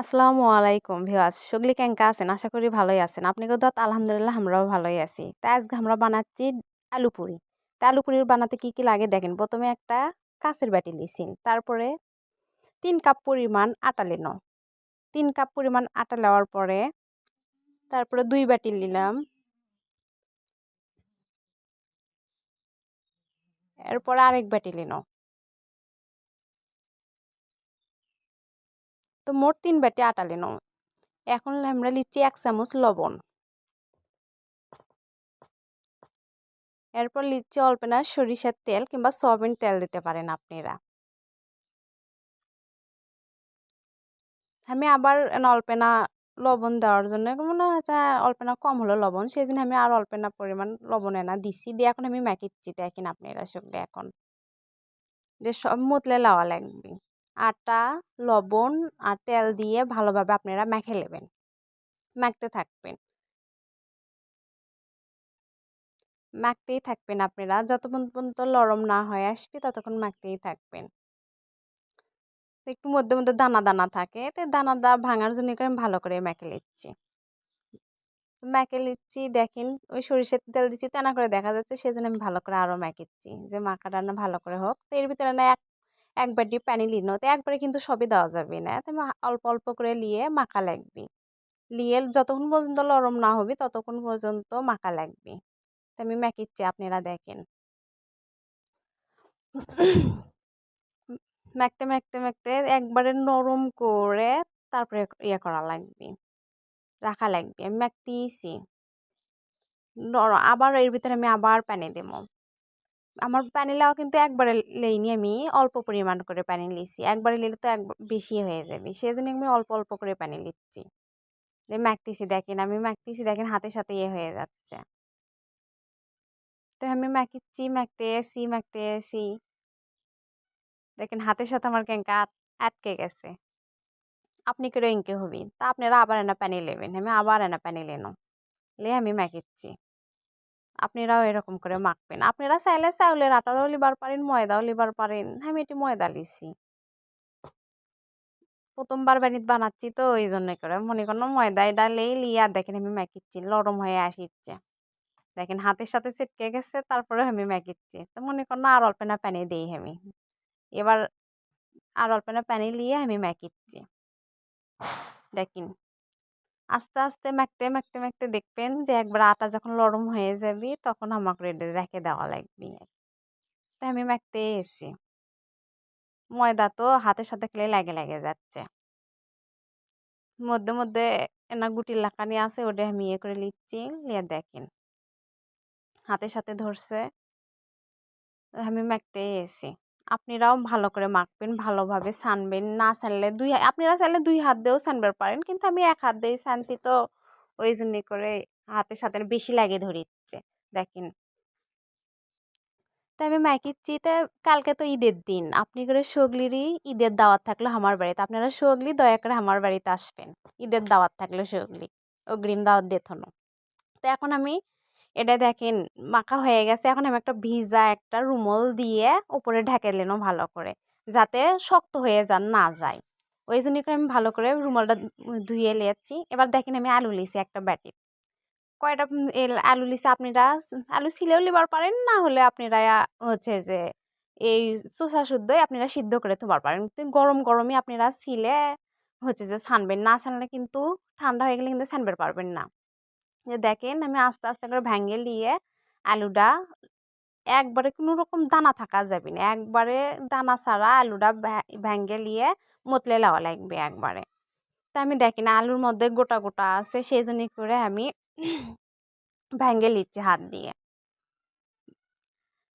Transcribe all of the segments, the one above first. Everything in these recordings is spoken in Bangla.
আসসালামু আলাইকুম ভিওয়াস সুগলি কেঙ্কা আছেন? আশা করি ভালোই আছেন। আপনি কোথাও আলহামদুলিল্লাহ আমরাও ভালোই আছি। তাই আজকে আমরা বানাচ্ছি আলু পুরি। তা আলু পুরি বানাতে কি কি লাগে দেখেন। প্রথমে একটা কাঁচের বাটি লিসিন তারপরে তিন কাপ পরিমাণ আটা লিন। তিন কাপ পরিমাণ আটা নেওয়ার পরে তারপরে দুই বাটি নিলাম। এরপর আরেক বাটি লিনো। তো মোট তিন বাটি আটা লিনো এখন আমরা লিচ্ছি এক চামচ লবণ। এরপর লিচ্ছি অল্প না সরিষার তেল কিংবা সয়াবিন তেল দিতে পারেন আপনারা। আমি আবার অল্পেনা লবণ দেওয়ার জন্য মনে হচ্ছে অল্পেনা কম হলো লবণ সেই জন্য আমি আর অল্পেনা পরিমাণ লবণ এনা দিছি। দিয়ে এখন আমি ম্যাকিচ্ছি দেখেন আপনারা সঙ্গে এখন। যে সব মতলে লাওয়া লাগবে। আটা, লবণ আর তেল দিয়ে ভালোভাবে আপনারা মেখে নেবেন। মাখতে থাকবেন। মাখতেই থাকবেন আপনারা। যতক্ষণ পর্যন্ত লরম না হয়ে আসবে, ততক্ষণ মাখতেই থাকবেন। একটু মধ্যে মধ্যে দানা দানা থাকে। তো দানাটা ভাঙার জন্য করে ভালো করে মেখে নিচ্ছি। মেখে নিচ্ছি, দেখেন, ওই সরিষার তেল দিচ্ছি তেনা করে দেখা যাচ্ছে সেজন্য আমি ভালো করে আরও মেখেছি যে মাখাটা না ভালো করে হোক। তো এর ভিতরে না এক একবার দিয়ে পানি লিনো তো একবারে কিন্তু সবই দেওয়া যাবে না। তো অল্প অল্প করে লিয়ে মাখা লাগবে। লিয়ে যতক্ষণ পর্যন্ত নরম না হবে, ততক্ষণ পর্যন্ত মাখা লাগবে। তো আমি মেখেছি আপনারা দেখেন। মাখতে মাখতে মাখতে একবারে নরম করে তারপরে ইয়ে করা লাগবে। রাখা লাগবে। আমি মাখতেইছি আবার এর ভিতরে আমি আবার পানি দেবো। আমার পানি লাও কিন্তু একবারে লেইনি আমি, অল্প পরিমাণ করে পানি লিছি একবারে নিলে তো এক বেশি হয়ে যাবে। সেই জন্য আমি অল্প অল্প করে পানি লিচ্ছি মাখতেছি দেখেন, আমি মাখতেছি দেখেন হাতের সাথে ইয়ে হয়ে যাচ্ছে। তো আমি মাখিচ্ছি মাখতে এসি মাখতে এসি দেখেন হাতের সাথে আমার ক্যাঙ্কা আটকে গেছে। আপনি করে ইনকে হবি তা আপনারা আবার এনা পানি নেবেন। আমি আবার এনা পানি লেনো। লে আমি মাখিচ্ছি আপনারাও এরকম করে মাখবেন। আপনারা চাইলে চাউলের আটারও লিবার পারেন, ময়দাও লিবার পারেন। আমি এটি ময়দা লিছি। প্রথমবার বাড়িতে বানাচ্ছি তো ওই জন্য করে। মনে করো ময়দা ডালেই লিয়া দেখেন আমি মাখিচ্ছি, নরম হয়ে আসিচ্ছে। দেখেন হাতের সাথে ছিটকে গেছে তারপরে আমি মাখিচ্ছি। তো মনে করো আর অল্প না পানি দিই আমি। এবার আর অল্প না পানি লিয়ে আমি মাখিচ্ছি। দেখেন আস্তে আস্তে, মাখতে মাখতে মাখতে দেখবেন যে একবার আটা যখন নরম হয়ে যাবে তখন আমাকে রেডি রেখে দেওয়া লাগবে। তাই আমি মাখতে এসি ময়দা তো হাতের সাথে খেলে লাগে লাগে যাচ্ছে। মধ্যে মধ্যে এনা গুটির লাকানি আছে ওটা আমি ইয়ে করে লিচ্ছি নিয়ে দেখেন। হাতের সাথে ধরছে। আমি মাখতে এসি আপনারাও ভালো করে মাখবেন, ভালোভাবে ছানবেন না ছানলে দুই আপনারা চাইলে দুই হাত দিয়েও ছানবার পারেন, কিন্তু আমি এক হাত দিয়েই ছানছি তো ওই জন্য করে হাতের সাথে বেশি লাগে ধরিচ্ছে, দেখেন। তাই আমি মাইকিচ্ছি তা কালকে তো ঈদের দিন, আপনি করে সগলিরই ঈদের দাওয়াত থাকল আমার বাড়িতে। আপনারা সগলি, দয়া করে আমার বাড়িতে আসবেন। ঈদের দাওয়াত থাকল সগলি, অগ্রিম দাওয়াত দেথনো তো এখন আমি এটা দেখেন মাখা হয়ে গেছে। এখন আমি একটা ভিজা একটা রুমল দিয়ে উপরে ঢেকে নিলাম ভালো করে, যাতে শক্ত হয়ে যান না যায়। ওই জন্য করে আমি ভালো করে রুমালটা ধুয়ে লিয়েছি এবার দেখেন আমি আলু লিছি একটা ব্যাটি কয়টা আলু লিছে আপনারা? আলু ছিলেও লিবার পারেন, না হলে আপনারা হচ্ছে যে এই চোষা শুদ্ধই আপনারা সিদ্ধ করে তোমার পারেন। গরম গরমই আপনারা ছিলে হচ্ছে যে ছানবেন। না ছানলে কিন্তু ঠান্ডা হয়ে গেলে কিন্তু ছানবের পারবেন না। দেখেন আমি আস্তে আস্তে করে ভেঙে নিয়ে আলুটা একবারে কোনো রকম দানা থাকা যাবে না। একবারে দানা ছাড়া আলুটা ভেঙে নিয়ে মতলে লাওয়া লাগবে একবারে। তা আমি দেখি না আলুর মধ্যে গোটা গোটা আছে সেই জন্যই করে আমি ভেঙে নিচ্ছি হাত দিয়ে।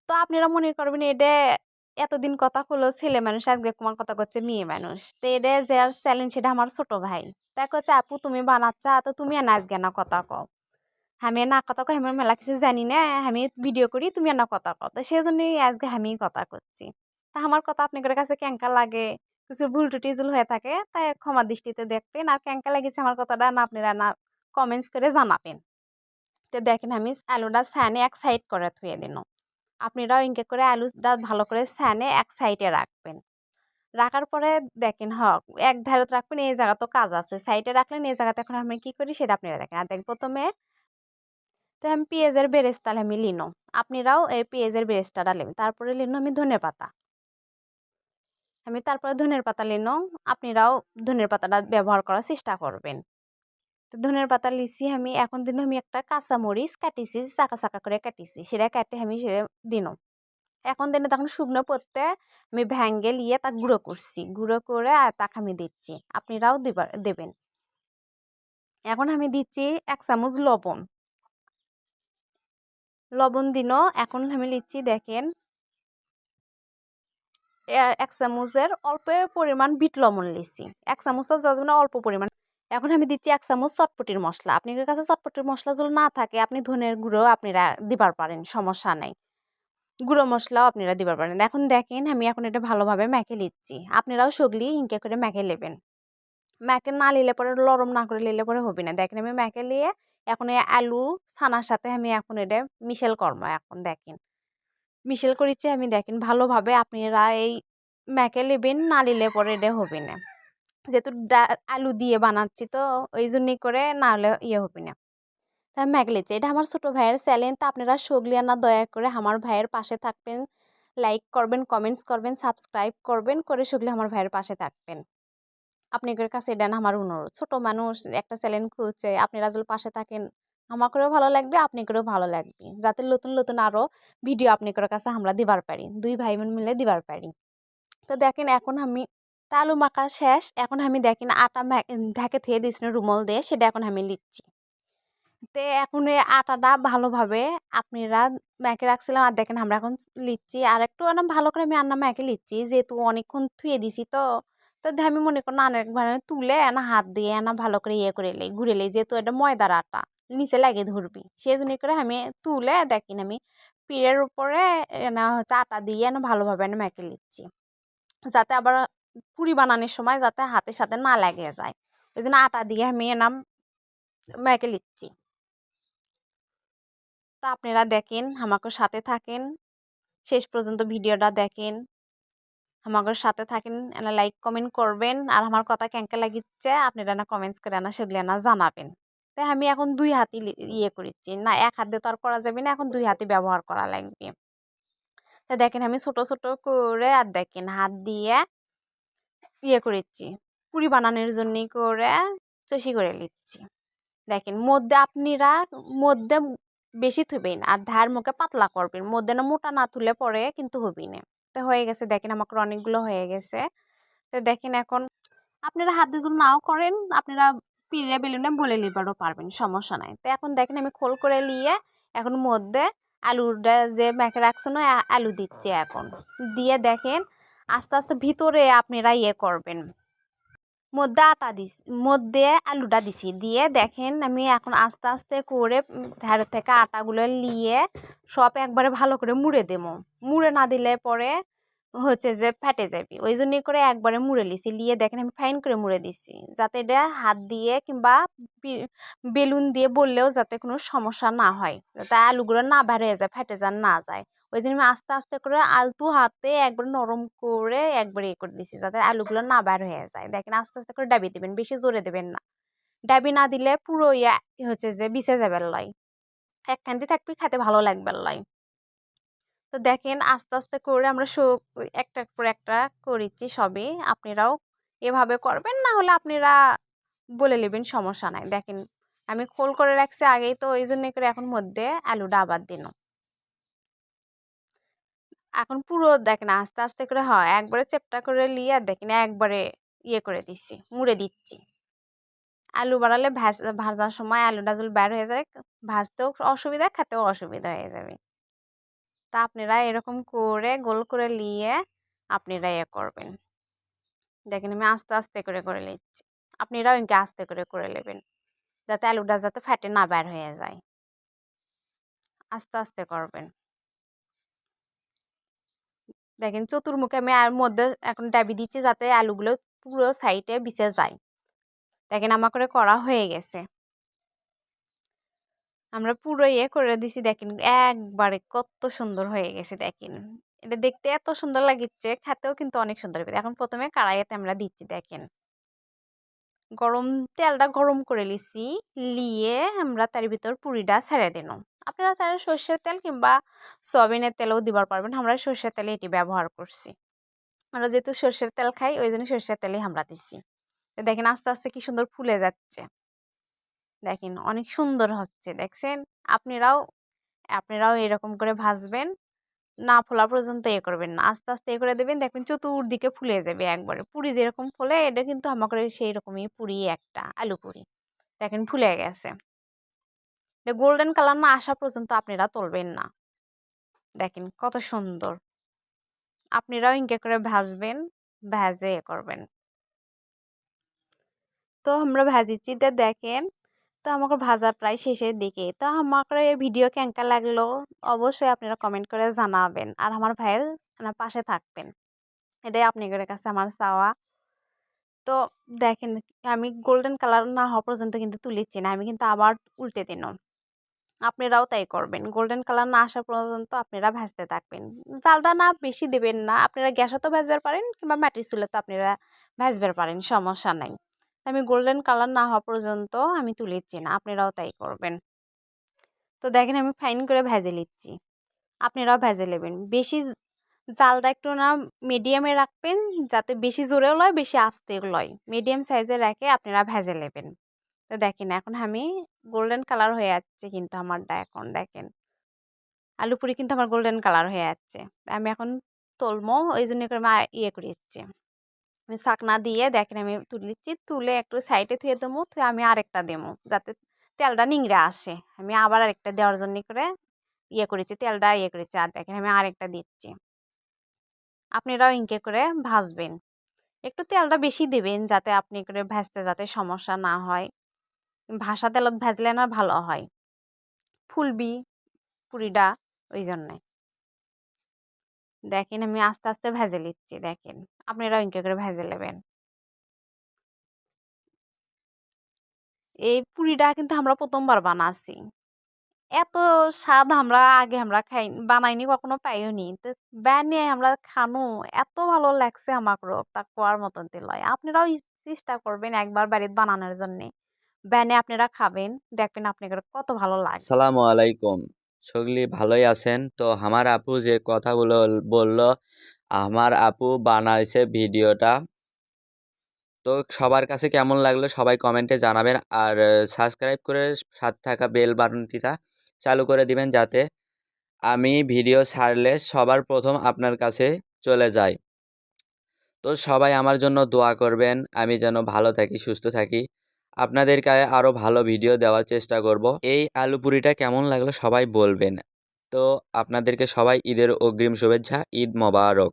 তো আপনারা মনে করবেন এটা এতদিন কথা হলো, ছেলে মানুষ আজকে তোমার কথা করছে মেয়ে মানুষ। তো এটা যে চ্যালেঞ্জ সেটা আমার ছোট ভাই। তাই করছে আপু তুমি বানাচ্ছা, তো তুমি না আজকে না কথা কও। আমি না কথা কই আমি মেলা কিছু জানি না আমি ভিডিও করি তুমি না কথা কও। তো সেই জন্যই আজকে আমি কথা করছি তা আমার কথা আপনাদের কাছে ক্যাঙ্কা লাগে? কিছু ভুল টুটিজুল হয়ে থাকে, তাই ক্ষমা দৃষ্টিতে দেখবেন। আর ক্যাঙ্কা লেগেছে আমার কথাটা না আপনারা না কমেন্টস করে জানাবেন। তো দেখেন আমি আলুটা স্যানে এক সাইড করে থুয়ে দিন। আপনারাও ইনকে করে আলুটা ভালো করে স্যানে এক সাইডে রাখবেন। রাখার পরে দেখেন হ, এক ধারে রাখবেন, এই জায়গা তো কাজ আছে। সাইডে রাখলেন, এই জায়গাতে এখন আমি কি করি সেটা আপনারা দেখেন। আর দেখেন প্রথমে তো আমি পেঁয়াজের বেরেস্তাল আমি লিনো। আপনারাও এই পেঁয়াজের বেরেস্তাটা নেবেন। তারপরে লিনো আমি ধনে পাতা। আমি তারপরে ধনের পাতা লিনো। আপনারাও ধনের পাতাটা ব্যবহার করার চেষ্টা করবেন। তো ধনের পাতা লিছি আমি, এখন দিন আমি একটা কাঁচামরিচ কাটিছি, চাকা চাকা করে কাটিছি। সেটা কাটে আমি সেটা দিন। এখন দিনে তখন শুকনো পড়তে আমি ভ্যাঙ্গে লিয়ে তা গুঁড়ো করছি। গুঁড়ো করে তাকে আমি দিচ্ছি। আপনারাও দিবার, দেবেন। এখন আমি দিচ্ছি এক চামচ লবণ। লবণ দিন। এখন আমি লিচ্ছি দেখেন। এক চামচের অল্প পরিমাণ বিট লবণ লিচ্ছি এক চামচের যাবে অল্প পরিমাণ। এখন আমি দিচ্ছি এক চামচ চটপটির মশলা। আপনাদের কাছে চটপটির মশলা যদি না থাকে, আপনি ধনের গুঁড়ো আপনারা দিবার পারেন, সমস্যা নেই। গুঁড়ো মশলাও আপনারা দিবার পারেন। এখন দেখেন, আমি এখন এটা ভালোভাবে মেখে নিচ্ছি। আপনারাও সগলি ইনকে করে মেখে নেবেন। মেখে না নিলে পরে লরম না করে নিলে পরে হবে না। দেখেন আমি মেখে নিয়ে এখন এই আলু, ছানার সাথে আমি এখন এটা মিশেল করব এখন দেখেন। মিশেল করেছি আমি দেখেন ভালোভাবে আপনারা এই মেখে নেবেন, না নিলে পরে এটা হবে না। যেহেতু আলু দিয়ে বানাচ্ছি তো ওই জন্যই করে না হলে ইয়ে হবে না। তা ম্যাগলেছে এটা আমার ছোটো ভাইয়ের চ্যালেঞ্জ, তা আপনারা সগলিয়ানা দয়া করে আমার ভাইয়ের পাশে থাকবেন, লাইক করবেন, কমেন্টস করবেন, সাবস্ক্রাইব করবেন, করে সগলি আমার ভাইয়ের পাশে থাকবেন। আপনাদের কাছে এটা আমার অনুরোধ। ছোটো মানুষ, একটা চ্যালেঞ্জ খুলছে আপনারা যদি পাশে থাকেন আমাকেও ভালো লাগবে আপনাকেও ভালো লাগবে। যাতে নতুন নতুন আরও ভিডিও আপনাদের কাছে আমরা দিবার পারি। দুই ভাই বোন মিলে দিবার পারি। তো দেখেন এখন আমি তালু মাখা শেষ, এখন আমি দেখেন আটা ঢাকে থুয়ে দিয়েছিলাম রুমল দিয়ে, সেটা এখন আমি লিখছি। তে এখন আটাটা ভালোভাবে আপনারা মেখে রাখছিলাম, আর দেখেন আমরা এখন লিচ্ছি আর একটু ভালো করে আমি আন্না মেখে লিচ্ছি যেহেতু অনেকক্ষণ থুয়ে দিছি তো তো আমি মনে করি না একবার তুলে এনা হাত দিয়ে এনা ভালো করে ইয়ে করে লাই, ঘুরে লাই, যেহেতু এটা ময়দার আটা, নিচে লাগে ধরবি। সেই জন্য করে আমি তুলে দেখিন আমি পিড়ের উপরে এনা হচ্ছে আটা দিয়ে এনা ভালোভাবে এনে মেখে নিচ্ছি। যাতে আবার পুরি বানানোর সময় যাতে হাতের সাথে না লেগে যায়। ওই জন্য আটা দিয়ে আমি এনাম মেখে নিচ্ছি। তা আপনারা দেখেন আমাকে সাথে থাকেন। শেষ পর্যন্ত ভিডিওটা দেখেন। আমাকে সাথে থাকেন, এনা লাইক কমেন্ট করবেন, আর আমার কথা ক্যাঙ্কা লাগিচ্ছে, আপনারা না কমেন্টস করে না সেগুলি না জানাবেন। তাই আমি এখন দুই হাতি ইয়ে করেছি না এক হাত দিয়ে তো আর করা যাবে না, এখন দুই হাতি ব্যবহার করা লাগবে। তা দেখেন আমি ছোট ছোট করে, আর দেখেন হাত দিয়ে ইয়ে করেছি পুরি বানানোর জন্যই করে চষি করে নিচ্ছি। দেখেন মধ্যে আপনারা মধ্যে বেশি থুবেন আর ধার মুখে পাতলা করবেন, মধ্যে না মোটা না তুলে পরে কিন্তু হবি না। তো হয়ে গেছে। দেখেন আমাকে অনেকগুলো হয়ে গেছে। তো দেখেন এখন আপনারা হাত দিয়ে নাও করেন, আপনারা পিড়ে বেলুনে বলে নিবারও পারবেন, সমস্যা নাই। তো এখন দেখেন আমি খোল করে নিয়ে এখন মধ্যে আলুটা যে মেখে রাখছো না আলু দিচ্ছে এখন। দিয়ে দেখেন আস্তে আস্তে ভিতরে আপনারা ইয়ে করবেন। মধ্যে আটা দিস মধ্যে আলুটা দিছি। দিয়ে দেখেন আমি এখন আস্তে আস্তে করে ধারে থেকে আটাগুলো নিয়ে সব একবারে ভালো করে মুড়ে দেবো। মুড়ে না দিলে পরে হচ্ছে যে ফেটে যাবে। ওই জন্যই করে একবারে মুড়ে লিছি। লিয়ে দেখেন আমি ফাইন করে মুড়ে দিছি। যাতে এটা হাত দিয়ে কিংবা বেলুন দিয়ে বললেও যাতে কোনো সমস্যা না হয়। যাতে আলুগুলো না বের হয়ে যায়, ফেটে যান না যায়। ওই জন্য আমি আস্তে আস্তে করে আলতু হাতে একবার নরম করে একবার ইয়ে করে দিছি যাতে আলুগুলো না বের হয়ে যায়। দেখেন আস্তে আস্তে করে ডাবি দেবেন, বেশি জোরে দেবেন না। ডাবি না দিলে পুরো ইয়ে হচ্ছে যে বিছে যাবে লয় একখানটি থাকবি, খেতে ভালো লাগবে লয় তো দেখেন আস্তে আস্তে করে আমরা সব একটা পর একটা করেছি সবই। আপনারাও এভাবে করবেন, না হলে আপনারা বলে নেবেন সমস্যা নাই। দেখেন আমি খোল করে রাখছি আগেই তো, ওই জন্য করে এখন মধ্যে আলুটা আবার দিন। এখন পুরো দেখেন আস্তে আস্তে করে হয় একবারে চেপটা করে নিয়ে আর দেখেন একবারে ইয়ে করে দিচ্ছি, মুড়ে দিচ্ছি। আলু বাড়ালে ভাজ ভাজার সময় আলু ডাজল বের হয়ে যায়, ভাজতেও অসুবিধা, খেতেও অসুবিধা হয়ে যাবে। তা আপনারা এরকম করে গোল করে নিয়ে আপনারা ইয়ে করবেন। দেখেন আমি আস্তে আস্তে করে করে নিচ্ছি। আপনারাও ইনকে আস্তে করে করে নেবেন, যাতে আলুটা যাতে ফ্যাটে না বের হয়ে যায়। আস্তে আস্তে করবেন। দেখেন চতুর্মুখে আমি আর মধ্যে এখন ডাবি দিচ্ছি যাতে আলুগুলো পুরো সাইডে বিছে যায়। দেখেন আমার করে করা হয়ে গেছে। আমরা পুরো ইয়ে করে দিছি দেখেন একবারে কত সুন্দর হয়ে গেছে দেখেন। এটা দেখতে এত সুন্দর লাগিচ্ছে খেতেও কিন্তু অনেক সুন্দর এখন প্রথমে কড়াইতে আমরা দিচ্ছি দেখেন। গরম তেলটা গরম করে লিছি লিয়ে আমরা তার ভিতর পুরিটা ছেড়ে দিন আপনারা চাইলে সর্ষের তেল কিংবা সয়াবিনের তেলও দিবার পারবেন। আমরা সর্ষের তেলে এটি ব্যবহার করছি। আমরা যেহেতু সর্ষের তেল খাই, ওই জন্য সর্ষের তেলেই আমরা দিছি। তো দেখেন আস্তে আস্তে কি সুন্দর ফুলে যাচ্ছে। দেখেন অনেক সুন্দর হচ্ছে, দেখছেন? আপনারাও আপনারাও এরকম করে ভাজবেন, না ফোলা পর্যন্ত এ করবেন না। আস্তে আস্তে এ করে দেবেন, দেখবেন চতুর্দিকে ফুলে যাবে একবারে। পুরি যেরকম ফুলে, এটা কিন্তু আমাকে সেই রকমই পুরি একটা আলু পুরি দেখেন ফুলে গেছে। গোল্ডেন কালার না আসা পর্যন্ত আপনারা তুলবেন না। দেখেন কত সুন্দর। আপনারাও ইনকে করে ভাজবেন, ভেজে এ করবেন। তো আমরা ভাজিছি তো দেখেন, তো আমাকে ভাজা প্রায় শেষের দিকে। তো আমাকে এই ভিডিও কেঙ্কা লাগল অবশ্যই আপনারা কমেন্ট করে জানাবেন। আর আমার ভাইয়ের পাশে থাকবেন। এটাই আপনাদের কাছে আমার চাওয়া। তো দেখেন, আমি গোল্ডেন কালার না হওয়া পর্যন্ত কিন্তু তুলেছি না। আমি কিন্তু আবার উল্টে দিন আপনারাও তাই করবেন। গোল্ডেন কালার না আসা পর্যন্ত আপনারা ভাজতে থাকবেন। চালটা না বেশি দেবেন না, আপনারা গ্যাসও ভাজবার পারেন কিংবা মাটির চুলে তো আপনারা ভাজবার পারেন, সমস্যা নাই। আমি গোল্ডেন কালার না হওয়া পর্যন্ত আমি তুলেছি না, আপনারাও তাই করবেন। তো দেখেন আমি ফাইন করে ভেজে নিচ্ছি। আপনারাও ভেজে নেবেন। বেশি জালটা একটু না মিডিয়ামে রাখবেন, যাতে বেশি জোরেও লয়, বেশি আস্তেও লয়। মিডিয়াম সাইজে রেখে আপনারা ভেজে নেবেন। তো দেখেন, এখন আমি গোল্ডেন কালার হয়ে যাচ্ছে কিন্তু আমারটা এখন দেখেন। আলু পুরি কিন্তু আমার গোল্ডেন কালার হয়ে যাচ্ছে। আমি এখন তলমো ওই জন্য করে ইয়ে করে দিচ্ছি আমি শাকনা দিয়ে দেখেন আমি তুলিচ্ছি তুলে একটু সাইডে থুয়ে দেবো থুয়ে আমি আরেকটা দেবো, যাতে তেলটা নিংড়ে আসে। আমি আবার আরেকটা দেওয়ার জন্য করে ইয়ে করেছি, তেলটা ইয়ে করেছি। আর দেখেন আমি আরেকটা দিচ্ছি। আপনারাও ইনকে করে ভাজবেন। একটু তেলটা বেশি দেবেন, যাতে আপনি করে ভাজতে যাতে সমস্যা না হয়। ভাসা তেলত ভাজলে না ভালো হয়। ফুলবি পুরিটা ওই জন্যে দেখেন আমি আস্তে আস্তে ভেজে নিচ্ছি, দেখেন। আপনারাও ইনকে করে ভেজে নেবেন। এই পুরিটা কিন্তু আমরা প্রথমবার বানাচ্ছি এত স্বাদ আমরা আগে আমরা খাই, বানাইনি, কখনো পাইও নি তো বানিয়ে আমরা খানো, এত ভালো লাগছে আমাকে তা কোয়ার মতন লয় আপনারাও চেষ্টা করবেন একবার বাড়িতে বানানোর জন্যে। ব্যানে আপনারা খাবেন, দেখবেন আপনাদের কত ভালো লাগে। আসসালামু আলাইকুম। সগলি ভালোই আছেন? তো আমার আপু যে কথাগুলো বলল, আমার আপু বানাইছে ভিডিওটা। তো সবার কাছে কেমন লাগল সবাই কমেন্টে জানাবেন। আর সাবস্ক্রাইব করে সাথে থাকা বেল বাটনটিটা চালু করে দিবেন যাতে আমি ভিডিও ছাড়লে সবার প্রথম আপনার কাছে চলে যায়। তো সবাই আমার জন্য দোয়া করবেন। আমি যেন ভালো থাকি, সুস্থ থাকি। আপনাদেরকে আরও ভালো ভিডিও দেওয়ার চেষ্টা করব। এই আলু পুরিটা কেমন লাগল সবাই বলবেন। তো আপনাদেরকে সবাই ঈদের অগ্রিম শুভেচ্ছা, ঈদ মোবারক।